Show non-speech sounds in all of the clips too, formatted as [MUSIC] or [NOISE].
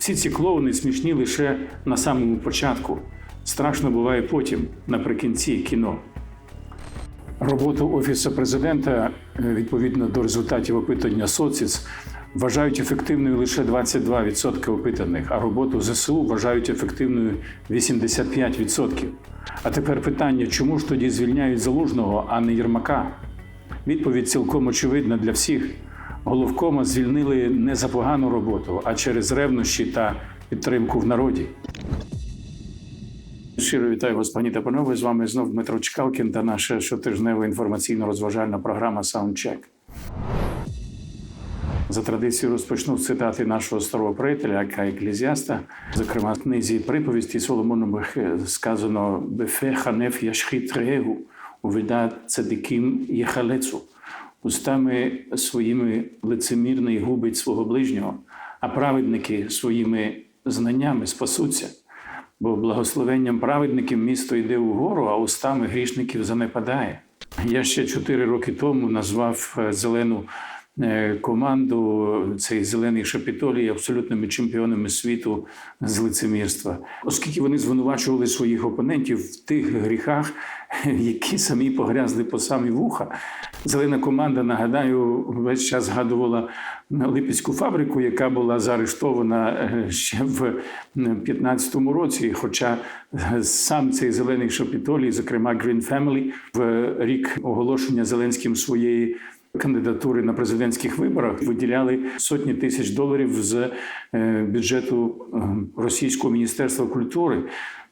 Всі ці клоуни смішні лише на самому початку. Страшно буває потім, наприкінці кіно. Роботу Офісу президента е, відповідно до результатів опитання соціц вважають ефективною лише 22% опитаних, а роботу ЗСУ вважають ефективною 85%. А тепер питання, чому ж тоді звільняють залужного, а не Єрмака? Відповідь цілком очевидна для всіх. Головкома звільнили не за погану роботу, а через ревнощі та підтримку в народі. Щиро вітаю вас, пані та панове. З вами знов Дмитро Чкалкін та наша щотижнева інформаційно-розважальна програма Саундчек. За традицією розпочну з цитати нашого старого приятеля, Ака Еклезіаста. Зокрема, в книзі приповісті Соломонових сказано Бефе ханеф яшхит регу, увида цадиким єхалецу. Устами своїми лицемірний губить свого ближнього, а праведники своїми знаннями спасуться. Бо благословенням праведників місто йде угору, а устами грішників занепадає. Я ще чотири роки тому назвав е, зелену команду, цей зелений шапітолій, абсолютними чемпіонами світу з лицемірства, оскільки вони звинувачували своїх опонентів в тих гріхах, [LAUGHS] які самі погрязли по самі вуха. Зелена команда, нагадаю, весь час згадувала Липецьку фабрику, яка була заарештована е, ще в 2015 році. Хоча е, сам цей зелений шапітолій, зокрема Green Family, в рік оголошення Зеленським своєї. Кандидатури на президентських виборах виділяли сотні тисяч доларів з е, бюджету е, російського міністерства культури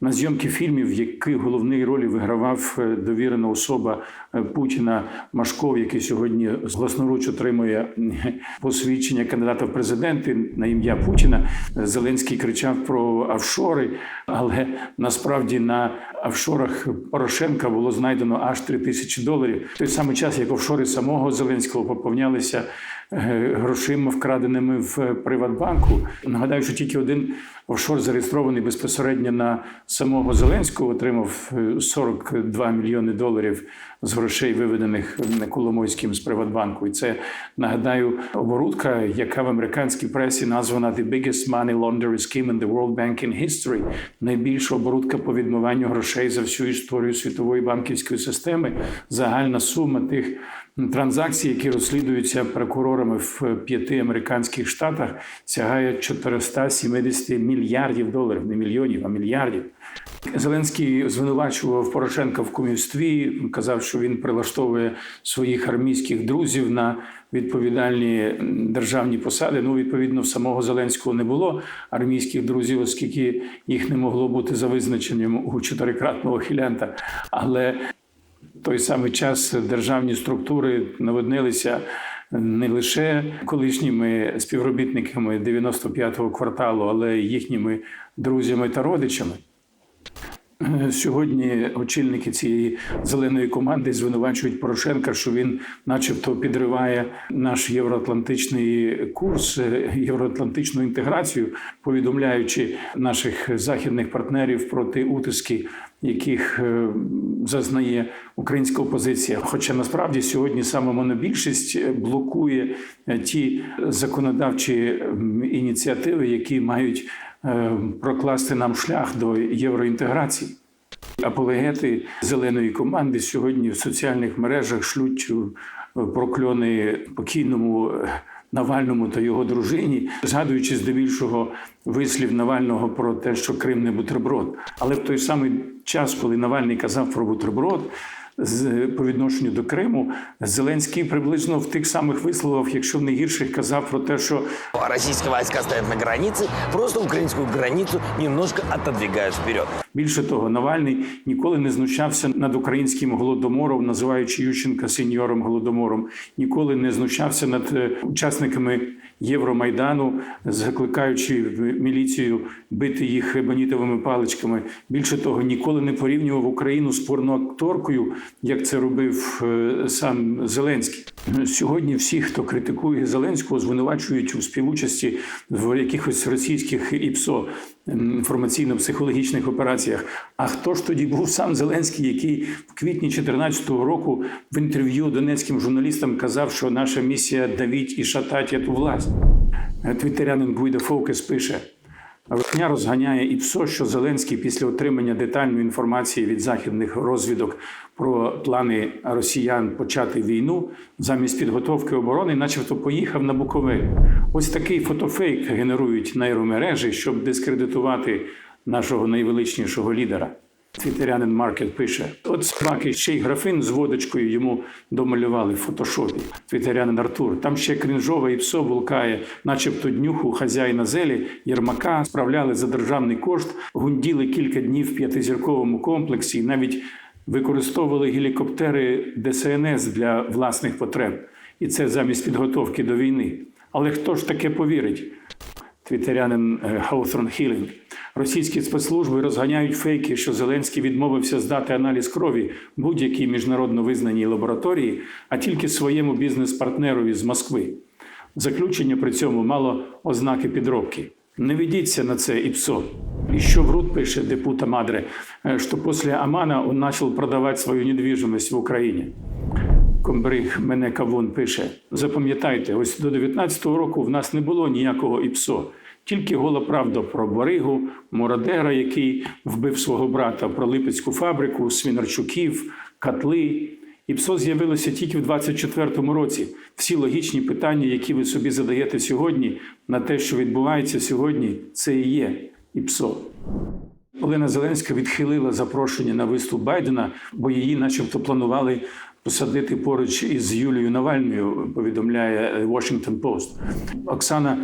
на зйомки фільмів, в яких головні ролі вигравав е, довірена особа е, Путіна Машков, який сьогодні власноруч отримує е, посвідчення кандидата в президенти на ім'я Путіна. Зеленський кричав про офшори, але насправді на офшорах Порошенка було знайдено аж 3 тисячі доларів. В той самий час, як офшори самого Зеленського поповнялися грошима, вкраденими в Приватбанку. Нагадаю, що тільки один офшор зареєстрований безпосередньо на самого Зеленського, отримав е, 42 мільйони доларів з грошей, виведених Коломойським з Приватбанку. І це нагадаю оборудка, яка в американській пресі названа «The biggest money laundering scheme in the world banking history» – найбільша оборудка по відмиванню грошей за всю історію світової банківської системи. Загальна сума тих транзакцій, які розслідуються прокурорами в п'яти американських штатах, сягає 470 мільярдів доларів, не мільйонів, а мільярдів. Зеленський звинувачував Порошенка в кумівстві, казав, що він прилаштовує своїх армійських друзів на відповідальні державні посади. Ну, відповідно, в самого Зеленського не було армійських друзів, оскільки їх не могло бути за визначенням у чотирикратного хілянта. Але в той самий час державні структури наводнилися не лише колишніми співробітниками 95-го кварталу, але й їхніми друзями та родичами. Сьогодні очільники цієї зеленої команди звинувачують Порошенка, що він, начебто, підриває наш євроатлантичний курс, е, євроатлантичну інтеграцію, повідомляючи наших західних партнерів проти утиски, яких е, зазнає українська опозиція. Хоча насправді сьогодні саме монобільшість блокує е, ті законодавчі ініціативи, які мають е, прокласти нам шлях до євроінтеграції. Апологети зеленої команди сьогодні в соціальних мережах шлють е, прокльони покійному е, Навальному та його дружині, згадуючи здебільшого вислів Навального про те, що Крим не бутерброд. Але в той самий час, коли Навальний казав про бутерброд. По відношенню до Криму Зеленський приблизно в тих самих висловах, якщо не гірших, казав про те, що А Российские войска на границе, просто украинскую границу немножко отодвигают вперед. Більше того, Навальний ніколи не знущався над українським голодомором, називаючи Ющенка сеньором голодомором, ніколи не знущався над е, учасниками Євромайдану, закликаючи міліцію бити їх ебонітовими паличками. Більше того, ніколи не порівнював Україну з порноакторкою, як це робив е, сам Зеленський. Сьогодні всі, хто критикує Зеленського, звинувачують у співучасті в якихось російських ІПСО інформаційно-психологічних операціях. А хто ж тоді був сам Зеленський, який в квітні 2014 року в інтерв'ю донецьким журналістам казав, що наша місія давіть і шатать ту власть? Твіттерянин Гуйда Фоукес пише: Верхня розганяє і ПСО, що Зеленський після отримання детальної інформації від західних розвідок про плани росіян почати війну замість підготовки оборони, начебто поїхав на Буковель. Ось такий фотофейк генерують нейромережі, щоб дискредитувати нашого найвеличнішого лідера. Твітерянин Маркет пише: от собаки ще й графин з водочкою йому домалювали в фотошопі. Твітерянин Артур. Там ще крінжове і псо булкає, начебто днюху хазяїна зелі, Єрмака справляли за державний кошт, гунділи кілька днів в п'ятизірковому комплексі, і навіть використовували гелікоптери ДСНС для власних потреб. І це замість підготовки до війни. Але хто ж таке повірить? Твітерянин Хауthorn Хілінг. Російські спецслужби розганяють фейки, що Зеленський відмовився здати аналіз крові будь-якій міжнародно визнаній лабораторії, а тільки своєму бізнес-партнерові з Москви. Заключення при цьому мало ознаки підробки. Не ведіться на це і псо. Еще врут, пише депута Мадре, э, что после Амана он начал продавать свою недвижимость в Україні. Комбриг мене Кавун пише: запам'ятайте, ось до 19-го року в нас не було ніякого ІПСО, тільки гола правда про Боригу, Мородера, який вбив свого брата, про Липецьку фабрику, Свінарчуків, котли. ІПСО з'явилося тільки в 24-му році. Всі логічні питання, які ви собі задаєте сьогодні, на те, що відбувається сьогодні, це і є ІПСО. Олена Зеленська відхилила запрошення на виступ Байдена, бо її, начебто, планували посадити поруч із Юлією Навальною. Повідомляє Washington Post. Оксана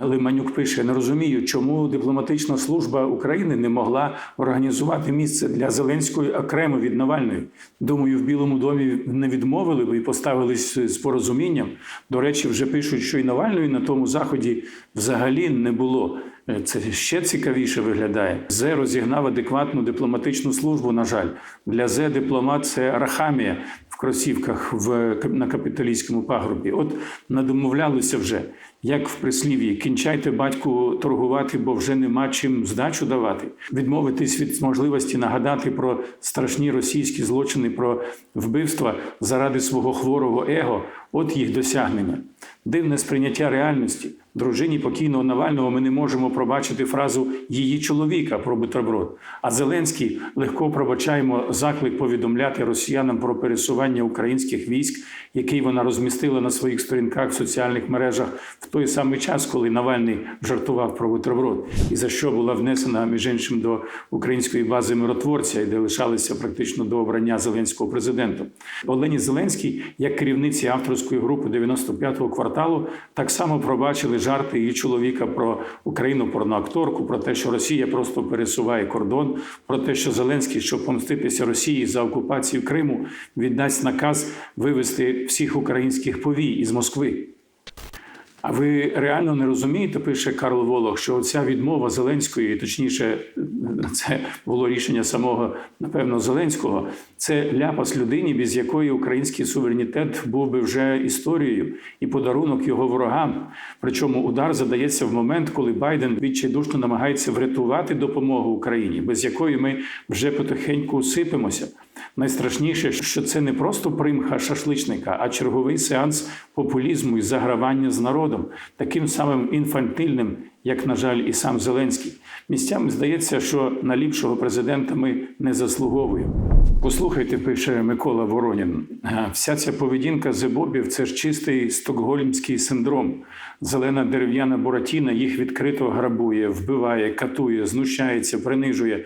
Лиманюк пише: не розумію, чому дипломатична служба України не могла організувати місце для Зеленської окремо від Навальної. Думаю, в Білому домі не відмовили б і поставились з порозумінням. До речі, вже пишуть, що і Навальної на тому заході взагалі не було. Це ще цікавіше виглядає. Зе розігнав адекватну дипломатичну службу. На жаль, для Зе дипломат це рахамія в кросівках в на капіталійському пагорбі. От надомовлялися вже, як в прислів'ї: кінчайте батьку торгувати, бо вже нема чим здачу давати. Відмовитись від можливості нагадати про страшні російські злочини, про вбивства заради свого хворого его. От їх досягнення. Дивне сприйняття реальності. Дружині покійного Навального ми не можемо пробачити фразу її чоловіка про бутерброд. А Зеленський легко пробачаємо заклик повідомляти росіянам про пересування українських військ, який вона розмістила на своїх сторінках в соціальних мережах в той самий час, коли Навальний жартував про бутерброд, і за що була внесена між іншим до української бази миротворця, і де лишалися практично до обрання зеленського президента. Олені Зеленській, як керівниці авторської групи 95-го кварталу, так само пробачили жарти її чоловіка про Україну, порноакторку, про те, що Росія просто пересуває кордон, про те, що Зеленський, щоб помститися Росії за окупацію Криму, віддасть наказ вивести всіх українських повій із Москви. А ви реально не розумієте, пише Карл Волох, що ця відмова Зеленської, точніше, це було рішення самого, напевно, Зеленського, це ляпас людині, без якої український суверенітет був би вже історією і подарунок його ворогам. Причому удар задається в момент, коли Байден відчайдушно намагається врятувати допомогу Україні, без якої ми вже потихеньку сипемося. Найстрашніше, що це не просто примха шашличника, а черговий сеанс популізму і загравання з народом, таким самим інфантильним, як, на жаль, і сам Зеленський. Місцями здається, що на ліпшого президента ми не заслуговуємо. Послухайте, пише Микола Воронін. Вся ця поведінка зебобів це ж чистий стокгольмський синдром. Зелена дерев'яна буратіна їх відкрито грабує, вбиває, катує, знущається, принижує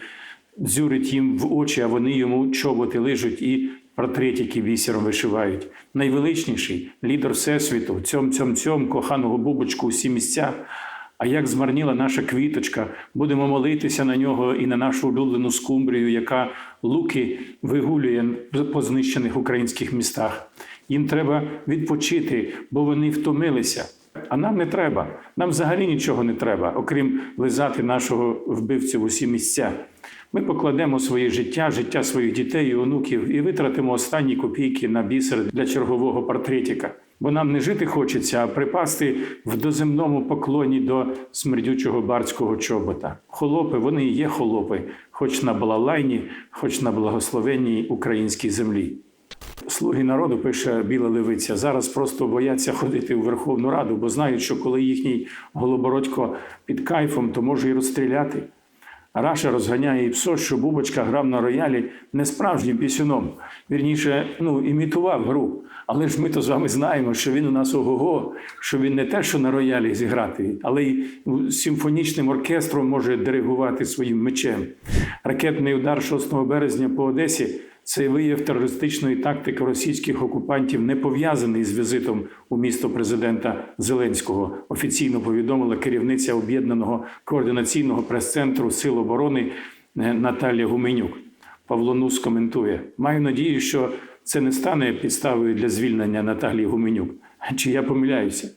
дзюрить їм в очі, а вони йому чоботи лижуть і портретики бісером вишивають. Найвеличніший лідер всесвіту, цьом цьом цьом коханого бубочку усі місця. А як змарніла наша квіточка, будемо молитися на нього і на нашу улюблену скумбрію, яка луки вигулює по знищених українських містах. Їм треба відпочити, бо вони втомилися. А нам не треба. Нам взагалі нічого не треба, окрім лизати нашого вбивцю в усі місця. Ми покладемо своє життя, життя своїх дітей і онуків і витратимо останні копійки на бісер для чергового портретика. Бо нам не жити хочеться, а припасти в доземному поклоні до смердючого барського чобота. Холопи, вони і є холопи, хоч на балалайні, хоч на благословенній українській землі. Слуги народу пише Біла Левиця. Зараз просто бояться ходити у Верховну Раду, бо знають, що коли їхній голобородько під кайфом, то може і розстріляти. Раша розганяє і псо, що Бубочка грав на роялі не справжнім пісюном. Вірніше, ну, імітував гру. Але ж ми то з вами знаємо, що він у нас ого-го, що він не те, що на роялі зіграти, але й симфонічним оркестром може диригувати своїм мечем. Ракетний удар 6 березня по Одесі це вияв терористичної тактики російських окупантів, не пов'язаний з візитом у місто президента Зеленського. Офіційно повідомила керівниця об'єднаного координаційного прес-центру Сил оборони е, Наталія Гуменюк. Павло Нус коментує: маю надію, що це не стане підставою для звільнення Наталії Гуменюк. Чи я помиляюся?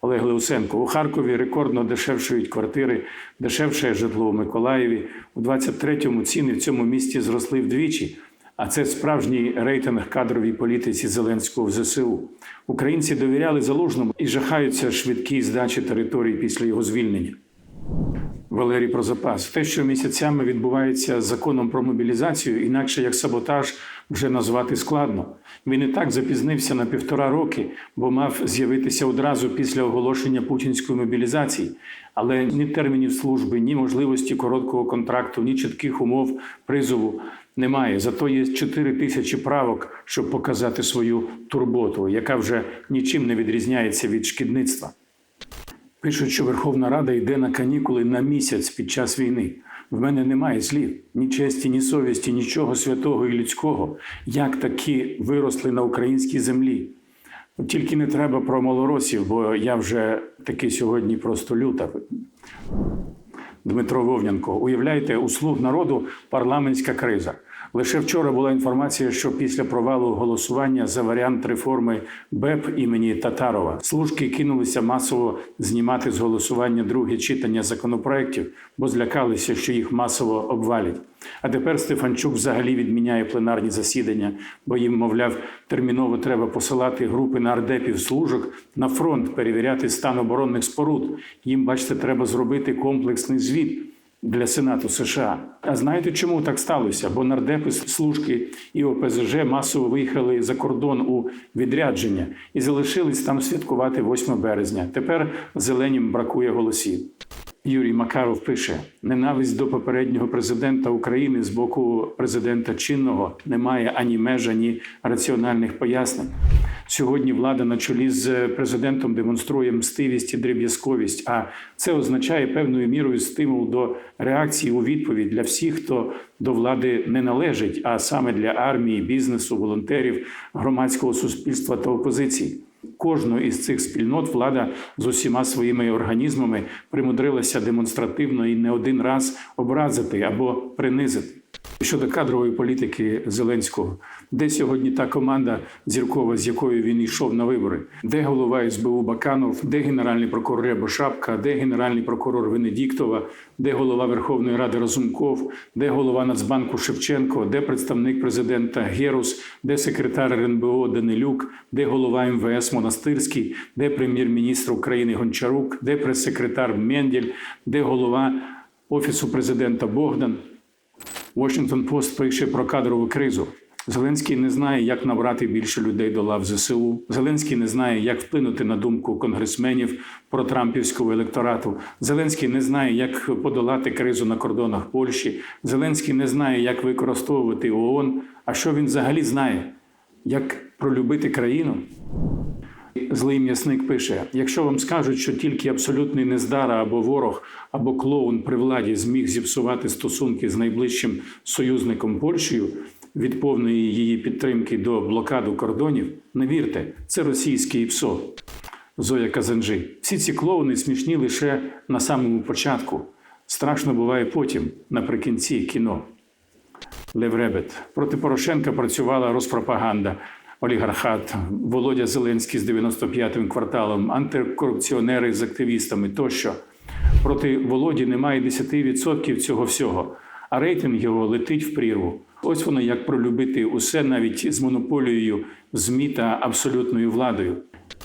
Олег Леусенко. У Харкові рекордно дешевшують квартири, дешевше житло у Миколаєві. У 23-му ціни в цьому місті зросли вдвічі. А це справжній рейтинг кадровій політиці Зеленського в ЗСУ. Українці довіряли залужному і жахаються швидкій здачі території після його звільнення. Валерій про запас. Те, що місяцями відбувається з законом про мобілізацію, інакше як саботаж вже назвати складно. Він і так запізнився на півтора роки, бо мав з'явитися одразу після оголошення путінської мобілізації. Але ні термінів служби, ні можливості короткого контракту, ні чітких умов призову немає. Зато є 4 тисячі правок, щоб показати свою турботу, яка вже нічим не відрізняється від шкідництва. Пишуть, що Верховна Рада йде на канікули на місяць під час війни. В мене немає слів, ні честі, ні совісті, нічого святого і людського, як такі виросли на українській землі. Тільки не треба про малоросів, бо я вже таки сьогодні просто люта. Дмитро Вовнянко, уявляєте, у слуг народу парламентська криза. Лише вчора була інформація, що після провалу голосування за варіант реформи БЕП імені Татарова служки кинулися масово знімати з голосування друге читання законопроєктів, бо злякалися, що їх масово обвалять. А тепер Стефанчук взагалі відміняє пленарні засідання, бо їм, мовляв, терміново треба посилати групи нардепів служок на фронт, перевіряти стан оборонних споруд. Їм, бачите, треба зробити комплексний звіт для Сенату США. А знаєте, чому так сталося? Бо нардепи служки і ОПЗЖ масово виїхали за кордон у відрядження і залишились там святкувати 8 березня. Тепер зеленім бракує голосів. Юрій Макаров пише: ненависть до попереднього президента України з боку президента чинного немає ані меж, ані раціональних пояснень. Сьогодні влада на чолі з президентом демонструє мстивість і дріб'язковість. А це означає певною мірою стимул до реакції у відповідь для всіх, хто до влади не належить, а саме для армії, бізнесу, волонтерів, громадського суспільства та опозиції. Кожну із цих спільнот влада з усіма своїми організмами примудрилася демонстративно і не один раз образити або принизити. Щодо кадрової політики Зеленського, де сьогодні та команда зіркова, з якою він йшов на вибори, де голова СБУ Баканов, де генеральний прокурор Рябошапка, де генеральний прокурор Венедіктова, де голова Верховної Ради Разумков, де голова Нацбанку Шевченко, де представник президента Герус, де секретар РНБО Данилюк, де голова МВС Монастирський, де прем'єр-міністр України Гончарук, де прес-секретар Мендель, де голова Офісу президента Богдан. Washington Post пише про кадрову кризу. Зеленський не знає, як набрати більше людей до лав ЗСУ. Зеленський не знає, як вплинути на думку конгресменів про трампівського електорату. Зеленський не знає, як подолати кризу на кордонах Польщі. Зеленський не знає, як використовувати ООН. А що він взагалі знає? Як пролюбити країну? Злий м'ясник пише: якщо вам скажуть, що тільки абсолютний нездара або ворог, або клоун при владі зміг зіпсувати стосунки з найближчим союзником Польщею від повної її підтримки до блокаду кордонів, не вірте, це російський ПСО. Зоя Казанжи. Всі ці клоуни смішні лише на самому початку. Страшно буває потім, наприкінці кіно. Лев Ребет. Проти Порошенка працювала розпропаганда, олігархат, Володя Зеленський з 95-м кварталом, антикорупціонери з активістами тощо. Проти Володі немає 10% цього всього, а рейтинг його летить в прірву. Ось воно як пролюбити усе навіть з монополією ЗМІ та абсолютною владою.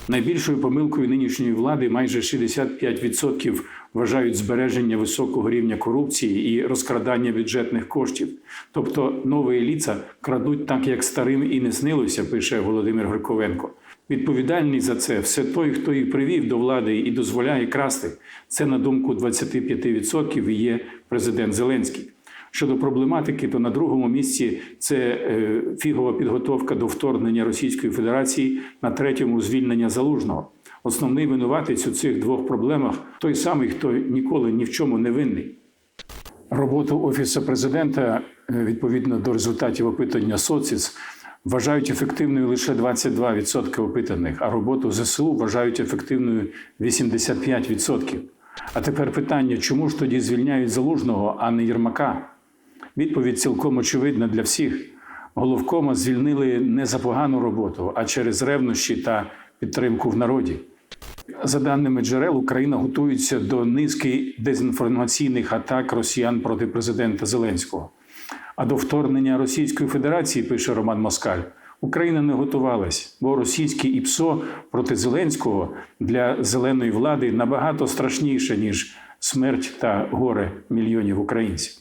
Найбільшою помилкою нинішньої влади майже 65% вважають збереження високого рівня корупції і розкрадання бюджетних коштів. Тобто нові ліца крадуть так, як старим і не снилося, пише Володимир Горковенко. Відповідальний за це все той, хто їх привів до влади і дозволяє красти. Це на думку 25% і є президент Зеленський. Щодо проблематики, то на другому місці це е, фігова підготовка до вторгнення Російської Федерації, на третьому звільнення залужного. Основний винуватець у цих двох проблемах той самий, хто ніколи ні в чому не винний. Роботу офісу президента е, відповідно до результатів опитання соціс вважають ефективною лише 22% опитаних, а роботу ЗСУ вважають ефективною 85%. А тепер питання, чому ж тоді звільняють залужного, а не Єрмака? Відповідь цілком очевидна для всіх. Головкома звільнили не за погану роботу, а через ревнощі та підтримку в народі. За даними джерел, Україна готується до низки дезінформаційних атак росіян проти президента Зеленського. А до вторгнення Російської Федерації, пише Роман Москаль, Україна не готувалась, бо російське ІПСО проти Зеленського для зеленої влади набагато страшніше, ніж смерть та горе мільйонів українців.